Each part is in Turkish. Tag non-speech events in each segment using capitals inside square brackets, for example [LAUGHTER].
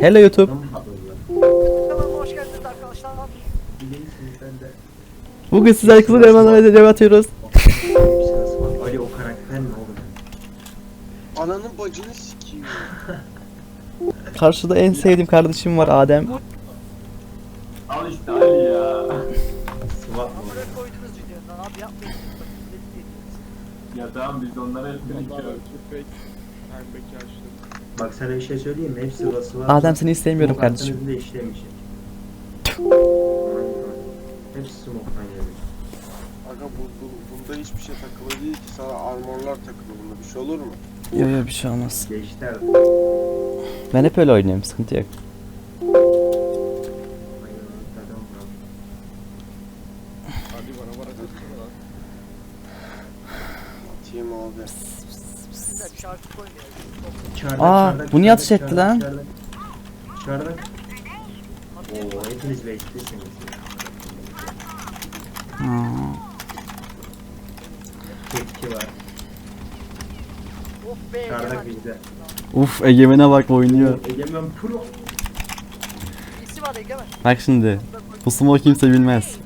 Hello YouTube. Bugün sizler kızıl elmanla mesaj atıyoruz. Ali o karakter ne oğlum? Ananın bacını sikeyim. [LAUGHS] Karşıda en sevdiğim kardeşim var Adem. Al işte Ali ya. Sıvat mı? Ya tamam biz onlara hep birikiyoruz. Bak sana bir şey söyleyeyim mi? Hepsi sıvası var. Adem seni istemiyorum Smoke kardeşim. attığınızda işlemeyecek. Hepsi smoke'tan yemiş. Aga bu, bu, bunda hiçbir şey takılı değil ki sana armorlar takılı bunda bir şey olur mu? Yok yok bir şey olmaz. Geçti artık. Ben hep öyle oynuyorum sıkıntı yok. Çardak, Aa, bu niye ateş etti lan? Mı? Oo, hepiniz bekliyorsunuz. Aa, Tepki var. Çardak Egemen. bizde. Uf Egemen'e bak oynuyor. Egemen pro. İyisi var Egemen. Bak şimdi. Bu smoke kimse bilmez.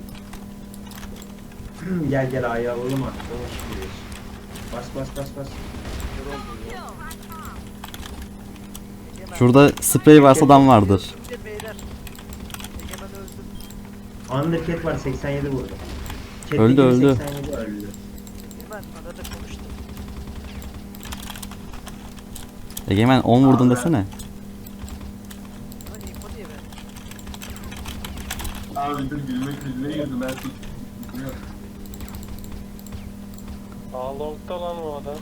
gel gel ayağı alalım artık. Bas bas bas bas. Şurada sprey varsa adam vardır. Undercat var 87 vurdu. Cat Öldü, öldü. 87 öldü. Egemen arada konuştu. Egemen 10 vurdun desene. Lan info diye ver. Abi dur gülmek yüzüne ben. Aa long'da lan o adam.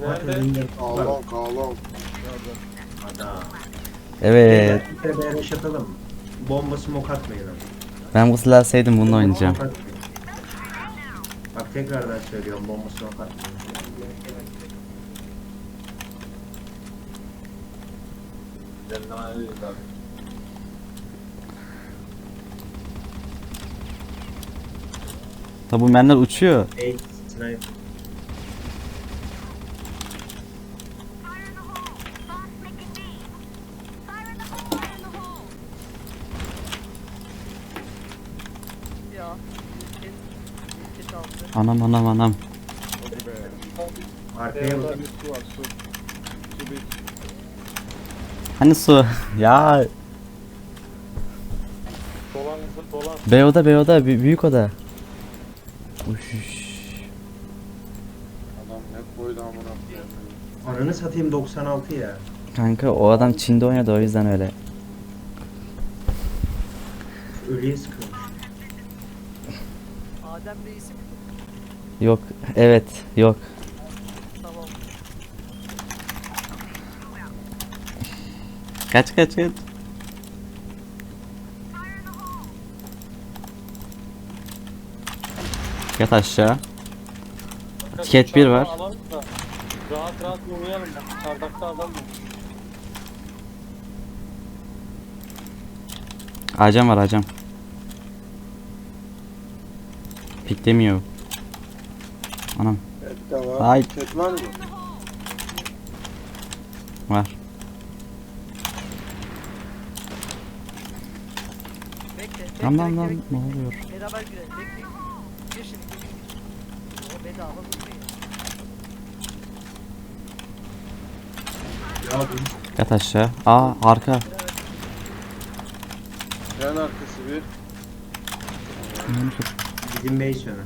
Nerede? Ağlon ağlon. Adam. Evet. Bir de BRŞ atalım mı? Bomba smoke atmayın. Ben bu silahı sevdim bununla oynayacağım. Atmayın. Bak tekrardan söylüyorum bomba smoke atmayın. Tabi menler uçuyor. Ey sniper. Ya. Ülket. Anam anam anam. Arkaya Devamda bak. bir su var su. Su bir. Hani su? ya Dolan dolan. B oda B oda bü- büyük oda. Uş. Adam ne koydu amına koyayım. Ananı satayım 96 ya. Kanka o adam Çin'de oynadı o yüzden öyle. Ölüye sıkılmış. Adem Reis'i? Yok evet yok. Tamam. Kaç kaç kaç. Yat aşağı. Bakın Ket şu bir var. alalım da Rahat rahat bak. Çardakta adam var. Acem var acem. Piklemiyor. Anam Et de var. Ay. Ket var mı? var. Bekle. bekle, Lan lan lan ne oluyor? Beraber girelim. Bekle. Gir şimdi. Gir, gir. O bedava bu Yat aşağı. Aa arka. Tren arkası bir. bizim base yönü.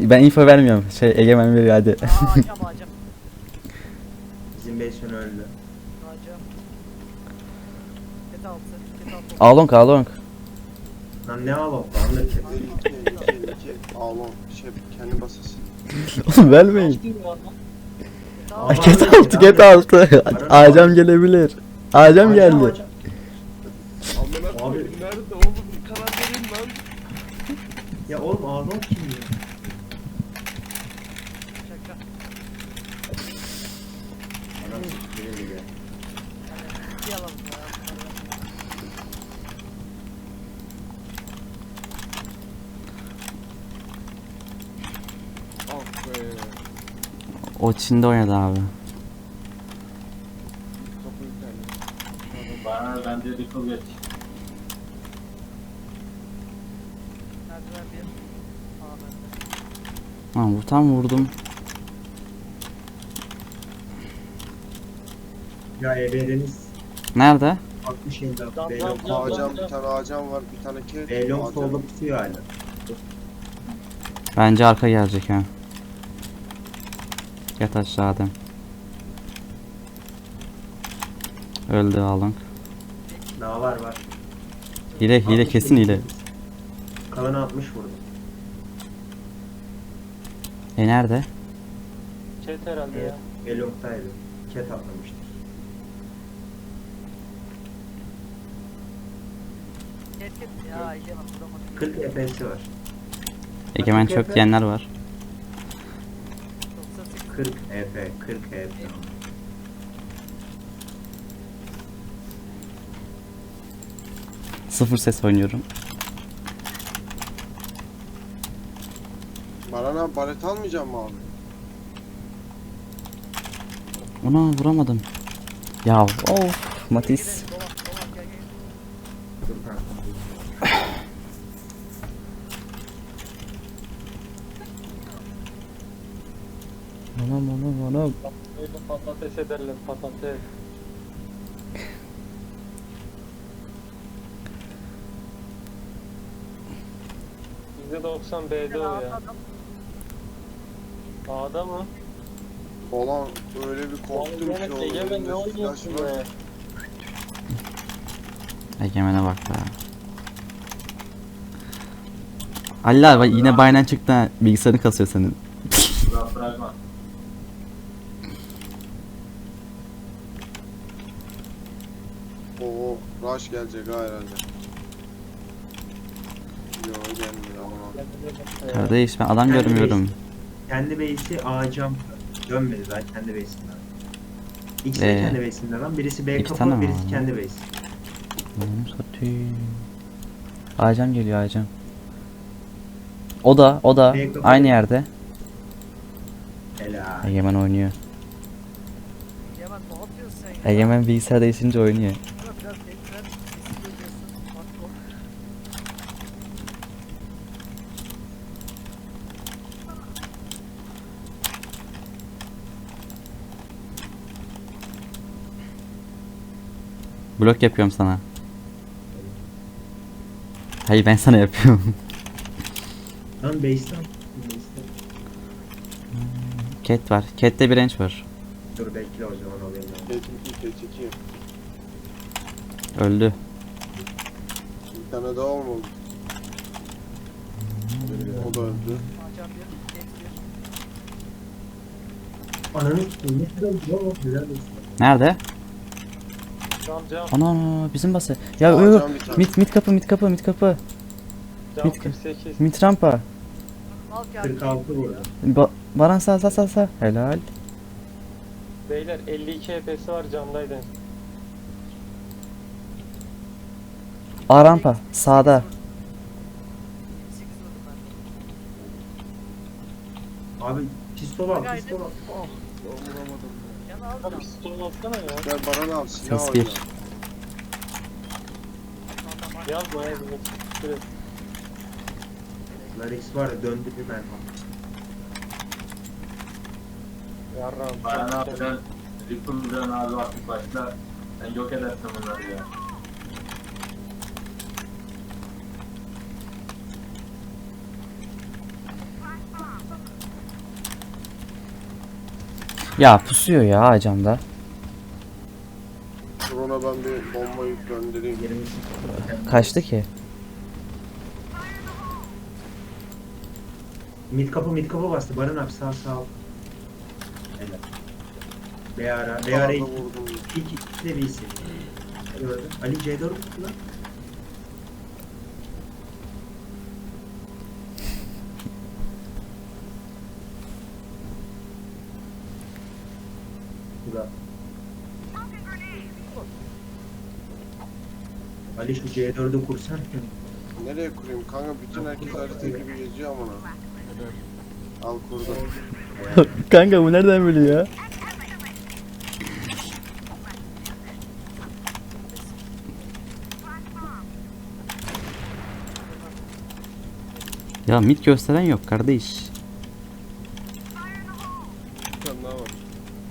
Ben info vermiyorum. Şey Egemen veriyor hadi. Aa acam acam. [LAUGHS] Bizim yönü öldü. Acam. Ket altı. Ket altı. Along along. Lan ne alok Undercat. Bir iki iki iki. Ağlon. Şey kendi basası. Oğlum vermeyin. Ket altı. Get altı get altı. Acem gelebilir. Acem geldi. Amına koyayım nerede oğlum? Bir karar verin lan. Ya oğlum kim O Çin'de oynadı abi. Topu yüklendi. Bana bence geç. Merdiven tam vurdum. Ya EB Deniz Nerede? 60 yılda Cam, B cam, long, cam. Ağacam bir tane ağacam var bir tane ke. B long Ağacam. solda pusuyor hala. Bence arka gelecek ha. Yat aşağı Adem. Öldü Along. Daha var var. Hile hile 60 kesin hile. Kalanı 60 vurdu. E nerede? Chat herhalde ya. B long'taydı. Ket atlamıştır. Ket ket. Ya Ege bak vuramadım. 40 EP'si var. Egemen Açık çok Efe. diyenler var. 98. 40 EP, 40 EP. Sıfır ses oynuyorum. Baran abi balet almayacağım mı abi? Ona vuramadım. Ya of Matis. Gidelim, Dolan dolan gel gel. Dur kanka. Anam anam anam. Öyle patates ederler patates. %90 B'de o ya. A'da mı? Olan öyle bir korktum ki oğlum. Egemen ne oynuyorsun be? Egemen'e bak be. Allah bak yine baynen çıktı ha. Bilgisayarını kasıyor senin. [LAUGHS] Oo, rush gelecek ha herhalde. Yo gelmiyor ama. Kardeş ben adam Kendi görmüyorum. Kendi base'i A cam. Dönmedi zaten kendi base'inden. İkisi de Ee, kendi base'inden lan. Birisi B iki tane kapı, mi birisi var? kendi base. Satayım. Aycan geliyor Aycan. O da o da Bey aynı yerde. Helal. Egemen oynuyor. Egemen ne yapıyorsun sen ya? Egemen bilgisayar değişince oynuyor. Biraz bekler. Sesi görüyorsun. Bak o. Blok yapıyorum sana. Hayır ben sana yapıyorum. Lan base'den. Cat var. Cat'te bir range var. Dur bekle o zaman alayım ben. T2 T2. Öldü. Bir tane daha olmalı. O da öldü. Açan bir. Ket bir. Ananı s**eyim, ne kadar güzel oldu, helal olsun. Nerede? Cam cam. Ana ana bizim bası. Ya Aa, ö cam bir tane. mit mit kapı mit kapı mit kapı. Cam Mit- 48. Mit rampa. Al gel. 46 vurdu. Ba Baran sağ sağ sağ sağ. Helal. Beyler 52 EP'si var camdaydı. A rampa sağda. 28 vurdum ben. Abi pistol al, Gayet- pistol al. Oh. Vuramadım. Yana al Abi da. pistol alsana ya. Gel Baran abi silah Ses bir. Yaz bu ya. Şuraya. Larix var ya döndü bir mermi. Yarram. Baran abi ben Ripple'dan abi artık başla. Sen yok edersin bunları ya. Ya pusuyor ya Aycan'da. Dur ona ben bir bombayı göndereyim. 20 Kaçtı ki? Mid kapı mid kapı bastı. Baran abi sağ sağ. Helal. B ara. B ara Sağda iki. vurdum. İki, iki de birisi. Gördün. Ali C4 tuttu lan. Ali şu C4'ü kursan. Nereye kurayım kanka? Bütün herkes harita gibi geziyor amına. Al kurdu. [LAUGHS] Kanka bu nereden böyle ya? Ya mid gösteren yok kardeş.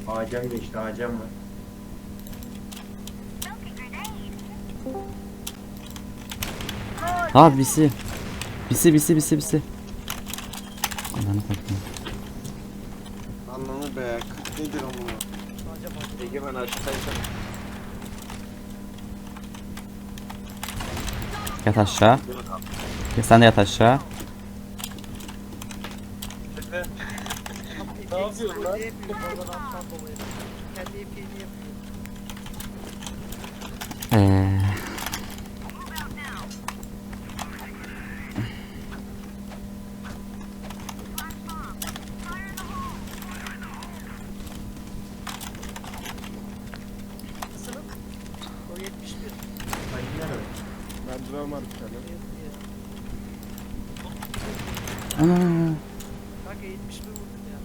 Acem geçti Acem var. Ha bisi. Bisi bisi bisi bisi. Ananı takayım. Ananı be. 40 nedir amına? Acaba Egemen açıklaysan. Yat aşağı. Ya sen de yat aşağı. Ne yapıyorsun lan? Kendi AP'ni yapıyor. Ee, Sınıf. O 71. Hayır nerede? Merdiven var bir tane. ana. Kanka 71 vurdum ya.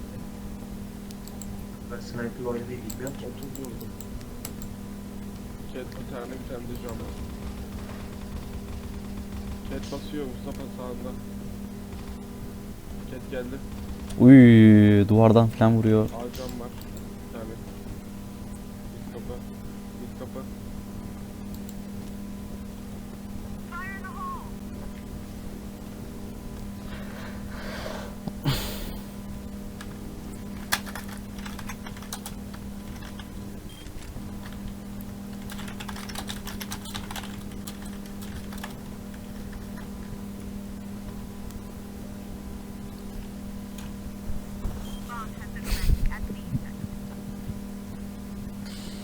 Ben sniper oynadığı bilmiyorum ki. 30 vurdum. Cat bir tane bir tane de cam var. Cat basıyor Mustafa sağında. Cat geldi. Uy duvardan falan vuruyor. Alcam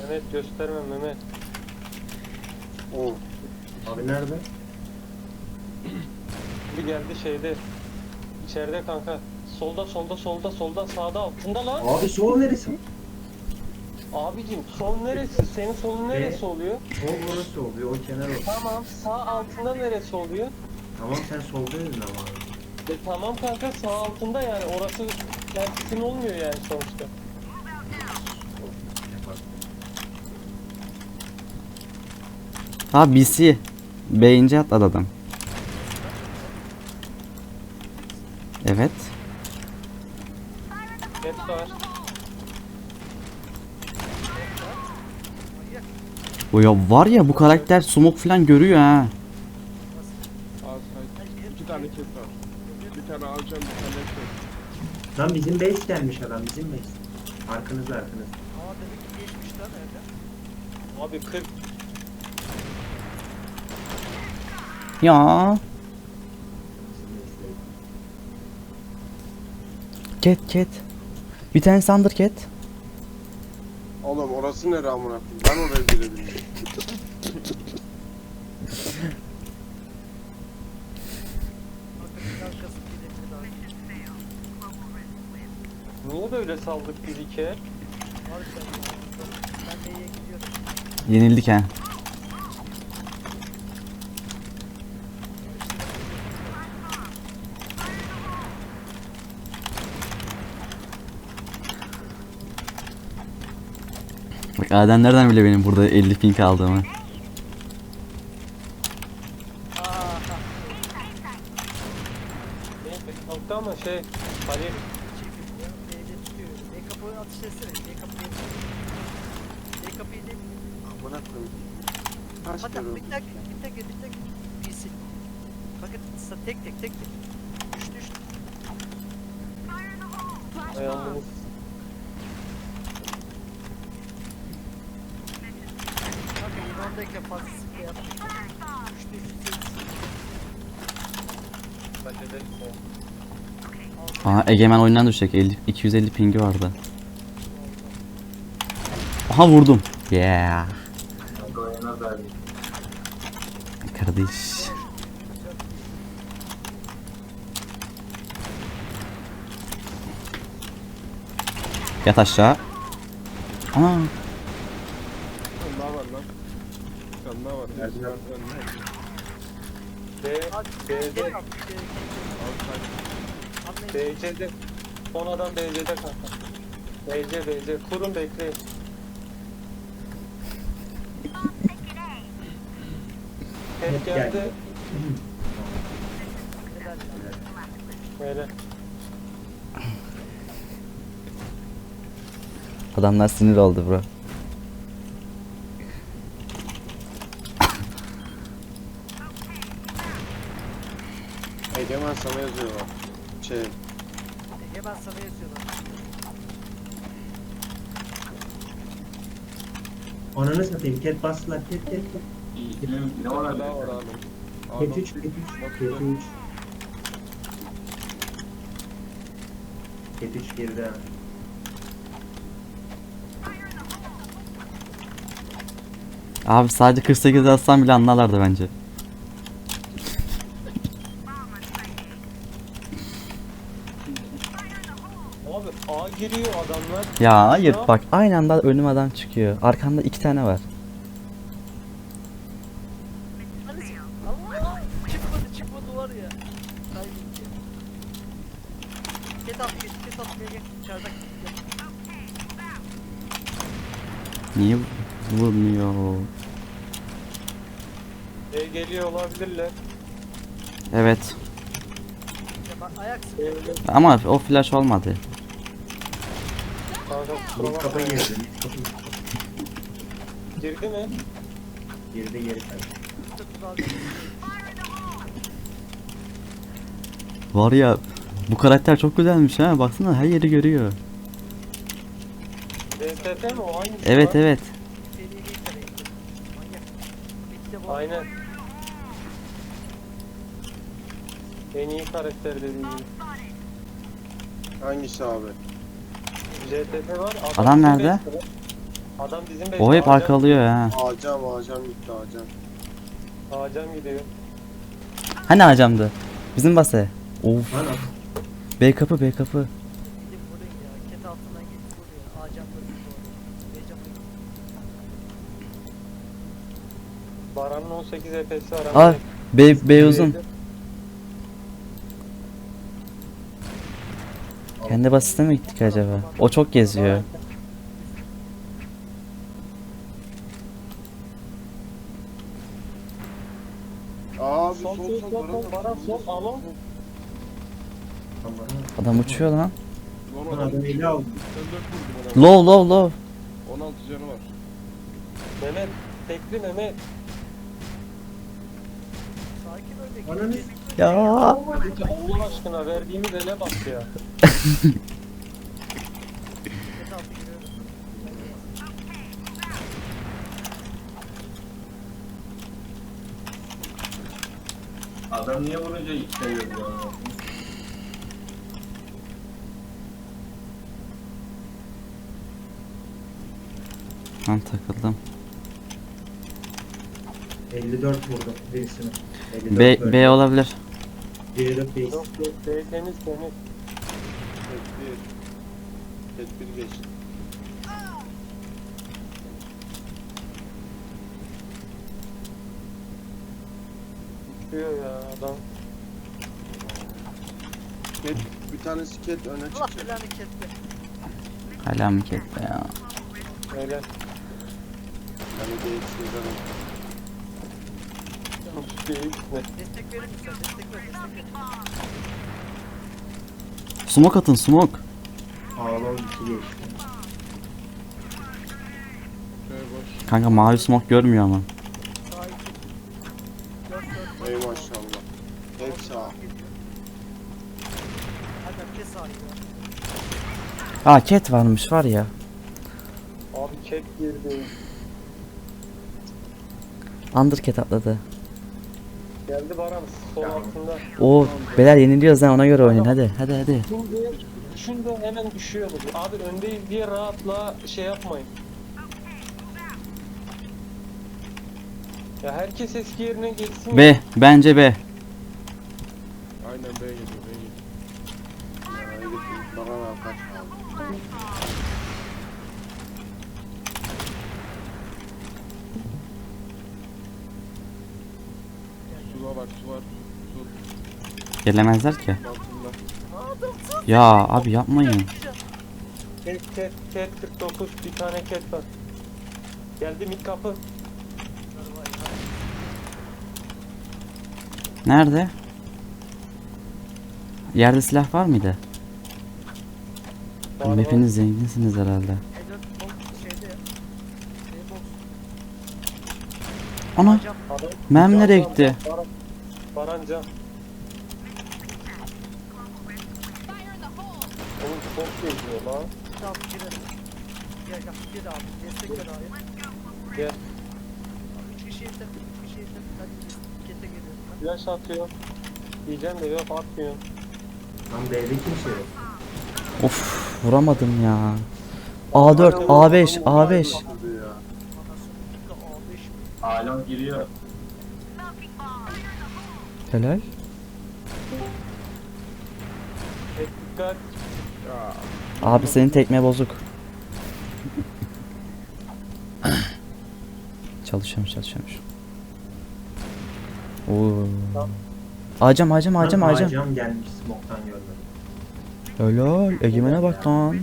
Mehmet gösterme Mehmet. Oo. Abi nerede? Bir geldi şeyde. İçeride kanka. Solda solda solda solda sağda altında lan. Abi sol neresi? Abicim sol neresi? Senin solun neresi oluyor? Sol burası oluyor o kenar o. Tamam sağ altında neresi oluyor? Tamam sen solda dedin ama. E tamam kanka sağ altında yani orası kentin olmuyor yani sonuçta. Ha BC. Beyince atladı adam. Evet. Bu ya var ya bu karakter smoke falan görüyor ha. İki tane cat var. Bir tane alcam bir tane cat. Lan bizim base gelmiş adam bizim base. Arkanızda arkanızda. Abi 40 Ya. Cat cat. Bir tane sandır cat. Oğlum orası nere amına koyayım? Ben oraya girebilirim. Bir bir daha. Niye böyle saldık biz iki? Yenildik ha. Adem nereden bile benim burada 50 ping aldığımı. Neyse kalktı ama şey Halil Çekil ya. B'de tutuyor. B kapıyı atış etsene. B kapıyı B kapıyı ne? Amına koyayım. Kaç Hadi kere bir öldüm? dakika. Bir dakika. Bir dakika. PC. Bakın sa- tek tek tek tek. Düştü düştü. ayağımız Kanka yılandayken fazla sıkı yapmış. Düştü düştü. baş ederiz ya. Aha Egemen oyundan düşecek. 50, 250 pingi vardı. Aha vurdum. Yeah. Kardeş. Yat aşağı. Ana. Bir tane daha var lan. Bir tane daha var. Hepsi Merdiven. merdivende. B, Hadi. Al say. Anlayın. BC'de. Son adam BC'de kanka. BC, BC. Kurun bekleyin. Hep geldi. Böyle. Adamlar sinir oldu bro. Egemen sana yazıyorlar. Şey, Ege ben sana yazıyorlar. Ananı satayım. Ket bastılar. Ket ket ket. İsmim ne olabilir? Daha var abi. Ket 3 ket 3. Ket 3. Ket 3 geride. ha. Abi sadece 48 yazsam bile anlarlardı bence. Abi A giriyor adamlar. Ya hayır Ya. bak aynı anda önüm adam çıkıyor. Arkamda iki tane var. Allah! Çıkmadı çıkmadı var ya. Kaybettim. Ket at ket ket at gel gel. İçeride Niye vurmuyor? E geliyor olabilirler. Evet. ya ben ayak. Ama o flash olmadı. Kusura bakma. kapı girdi. Girdi mi? girdi güzel. Var ya bu karakter çok güzelmiş ha. Baksana her yeri görüyor. DST mi o aynı Evet evet. Aynen. En iyi karakter dediğim gibi. hangisi abi? Var. Adam bizim nerede? base'te. Adam bizim base'te. O hep Acan- arkalıyor ha. Ağacam, ağacam gitti ağacam. Acan gidiyor. Hani acamdı? Bizim base. Of. Lan B kapı B kapı. Gidip vurun ya. Ket altından git vur ya. Ağacam vurun doğru. Beycam vurun. Baran'ın 18 EP'si var. Aa B, B uzun. Kendi basite mi gittik acaba? O çok geziyor. Abi Sol sol sol sol sol sol Baran sol alon. aman. Adam uçuyor lan. Lan adam eli aldı. 84 vurdum ona. Low low low. 16 canı var. Mehmet. Tekli Mehmet. Sakin. Ananı Ket- Ya. Allah aşkına verdiğimiz ele bak ya. Adam niye vurunca ilk şey yazıyor? Lan takıldım. 54 vurdum birisine. 54 B, böyle. B olabilir. De base. Yok yok B temiz temiz. Tedbir. Tedbir geçti. Uçuyor ya adam. Ket, bir tanesi ket öne Allah çıkacak. belanı ketti. Hala mı kette ya? Öyle. Yani değiştireceğim. Uçuyor işte. Destek verir misin? Destek ver destek ver. Smoke atın smoke. Ağlam 2 geçti. Şöyle boş. Kanka mavi smoke görmüyor ama. Sağ iki. Dört dört. Ey maşallah. Hadi kes sağa gidiyor. Aa cat varmış var ya. Abi cat girdi. Undercat atladı. Geldi Baran sol altında. O beyler yeniliyoruz lan ona göre oynayın hadi hadi hadi. Şimdi şimdi hemen düşüyor bu. Abi öndeyiz diye rahatla şey yapmayın. Ya herkes eski yerine geçsin. B bence B. Aynen B geliyor B geliyor. Ya herif bana ver kaç kaldı. Suya bak su var. Su Gelemezler ki. altında. Ya abi yapmayın. Ket ket ket 49 bir tane ket var. Geldi mid kapı. Nerede? Yerde silah var mıydı? Var, var. Hepiniz zenginsiniz herhalde. M4 box şeyde ya. B-box. Ana Hocam Adam- Mem nereye gitti? can, Baran, Baran can. Oğlum çok geziyor lan. tamam girelim. Gel gel gir abi. Destek ver abi. Gel. 3 kişi yeter. 3 kişi yeter. Ben kete geliyorum. Flash atıyor. Diyeceğim de yok atmıyor. Lan B'de kimse yok. Of vuramadım ya. A4, A5, A5. Hadi ya. Anasını A5 mi? Alon giriyor. Helal. Tek dikkat. Ya. Abi senin tekme bozuk. çalışıyormuş çalışıyormuş. Oo. Acam acam acam acam. Acam gelmiş smoke'tan görmedim. Helal. Egemen'e bak lan.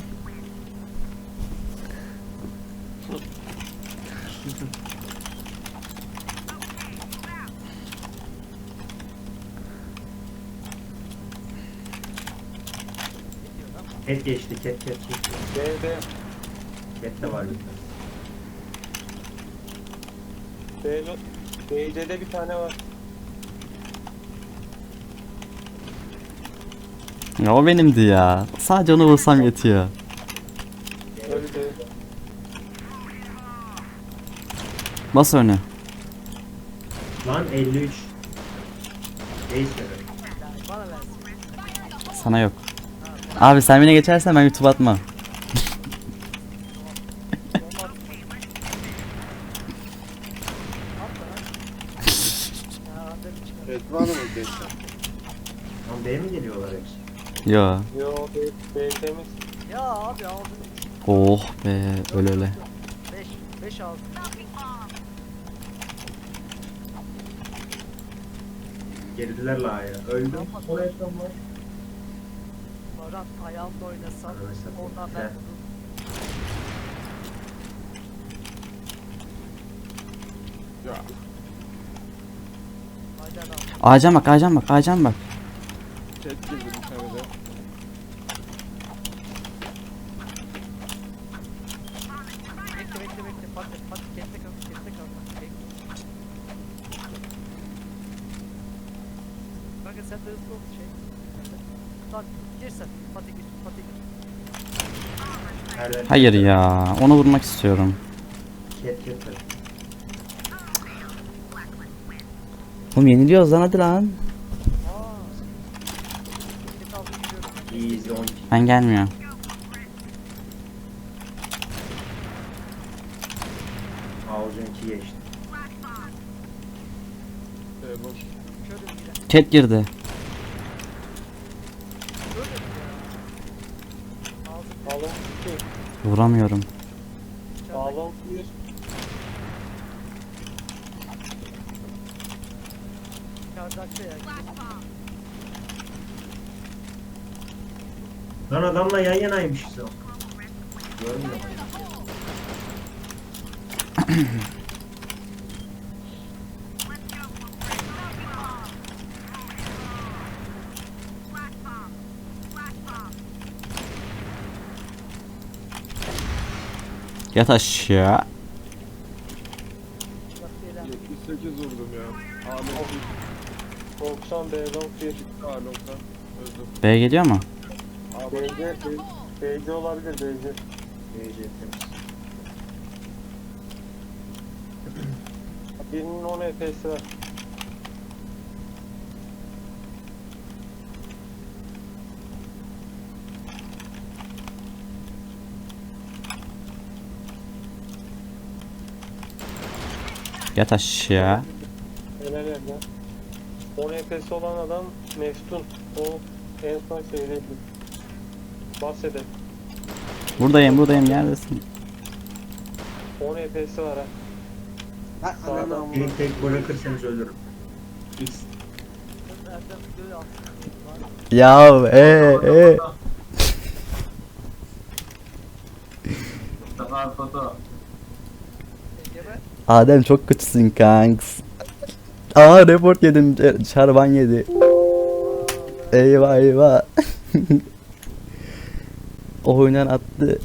Ket geçti ket ket ket. B'de. Ket de var bir tane. B'de. B'de bir tane var. Ya o benimdi ya. Sadece onu vursam yetiyor. Öldü. Bas önü. Lan 53. Neyse. Sana yok. Abi sen beni geçersen ben YouTube atma. Mı? Lan B'ye mi geliyorlar hepsi? Yo. Yo B, B temiz. Ya abi ağzını Oh be öyle öyle. 5 5 aldım. Girdiler la ya. Öldüm. Baran ayağımla oynasam ondan ben. Ağacan bak ağacan bak ağacan bak. Ket girdi bir tane de. Bekle bekle bekle Fatih Fatih kente kal kente kal Fatih bekle. Kanka sen de hızlı ol şey. Fatih gir sen Fatih gir Fatih gir. Nereden? Hayır ya. Onu vurmak istiyorum. Ket ket. Oğlum yeniliyoruz lan hadi lan. İyi izle 12. Ben gelmiyor. Avucun 2 geçti. B boş. Körüm yine. Cat girdi. Körüm ya. Ağzım Alın 2. Vuramıyorum. Alın 1. Kardakçı ya. Lan adamla yan yanaymışız o. Görmüyor Yat aşağı. Bak beyler. 78 vurdum ya. A long 90 B long 1. bir. A long'dan. Öldüm. B geliyor mu? A boş. BC, BC olabilir BC. BC temiz. Birinin 10 EP'si var. Yat aşağı. Helal helal. 10 EP'si olan adam Meftun. O en son şeydeydi. Bahsede. Buradayım buradayım neredesin? 10 EP'si var ha. Ha Sağdan ananı amına. Beni tek bırakırsanız ölürüm. X. Ya e e. Mustafa Foto. Adem çok kötüsün kanks. Aa report yedim. e, Şarban yedi. Eyvah eyvah. [LAUGHS] Oyundan attı.